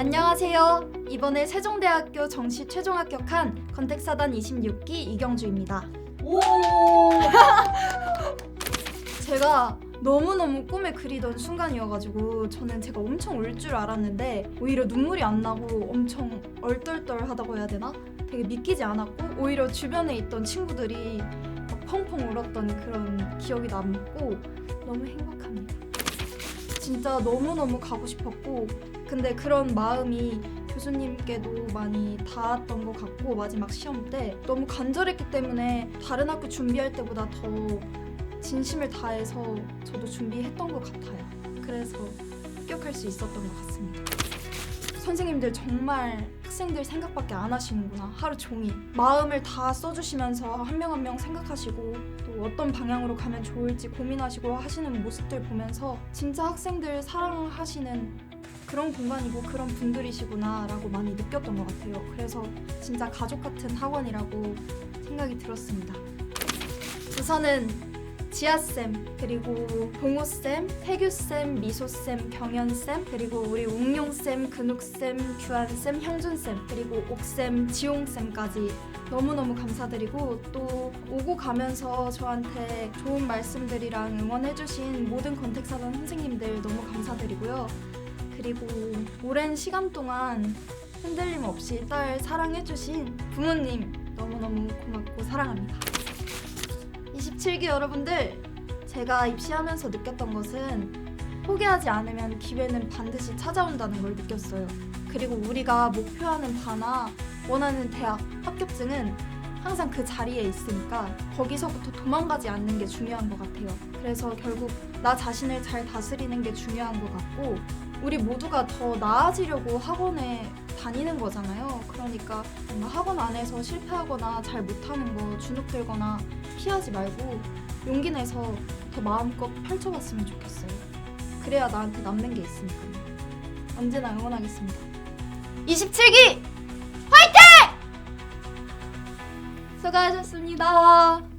안녕하세요. 이번에 세종대학교 정시 최종 합격한 건택사단 26기 이경주입니다. 오. 제가 너무너무 꿈에 그리던 순간이어가지고 저는 제가 엄청 울 줄 알았는데 오히려 눈물이 안 나고 엄청 얼떨떨하다고 해야 되나? 되게 믿기지 않았고 오히려 주변에 있던 친구들이 막 펑펑 울었던 그런 기억이 남고 너무 행복합니다. 진짜 너무너무 가고 싶었고 근데 그런 마음이 교수님께도 많이 닿았던 것 같고 마지막 시험 때 너무 간절했기 때문에 다른 학교 준비할 때보다 더 진심을 다해서 저도 준비했던 것 같아요. 그래서 합격할 수 있었던 것 같습니다. 선생님들 정말 학생들 생각밖에 안 하시는구나. 하루 종일 마음을 다 써주시면서 한 명 한명 생각하시고 또 어떤 방향으로 가면 좋을지 고민하시고 하시는 모습들 보면서 진짜 학생들 사랑하시는 그런 공간이고 그런 분들이시구나라고 많이 느꼈던 것 같아요. 그래서 진짜 가족 같은 학원이라고 생각이 들었습니다. 우선은 지아쌤 그리고 봉호쌤, 태규쌤, 미소쌤, 경연쌤 그리고 우리 웅용쌤, 근욱쌤, 규한쌤, 형준쌤 그리고 옥쌤, 지용쌤까지 너무너무 감사드리고 또 오고 가면서 저한테 좋은 말씀들이랑 응원해주신 모든 건택사단 선생님들 너무 감사드리고요 그리고 오랜 시간 동안 흔들림 없이 딸 사랑해주신 부모님 너무너무 고맙고 사랑합니다 27기 여러분들 제가 입시하면서 느꼈던 것은 포기하지 않으면 기회는 반드시 찾아온다는 걸 느꼈어요. 그리고 우리가 목표하는 바나 원하는 대학 합격증은 항상 그 자리에 있으니까 거기서부터 도망가지 않는 게 중요한 것 같아요. 그래서 결국 나 자신을 잘 다스리는 게 중요한 것 같고 우리 모두가 더 나아지려고 학원에 다니는 거잖아요. 그러니까 뭔가 학원 안에서 실패하거나 잘 못하는 거 주눅들거나 피하지 말고 용기 내서 더 마음껏 펼쳐봤으면 좋겠어요. 그래야 나한테 남는 게 있으니까요. 언제나 응원하겠습니다. 27기 수고하셨습니다.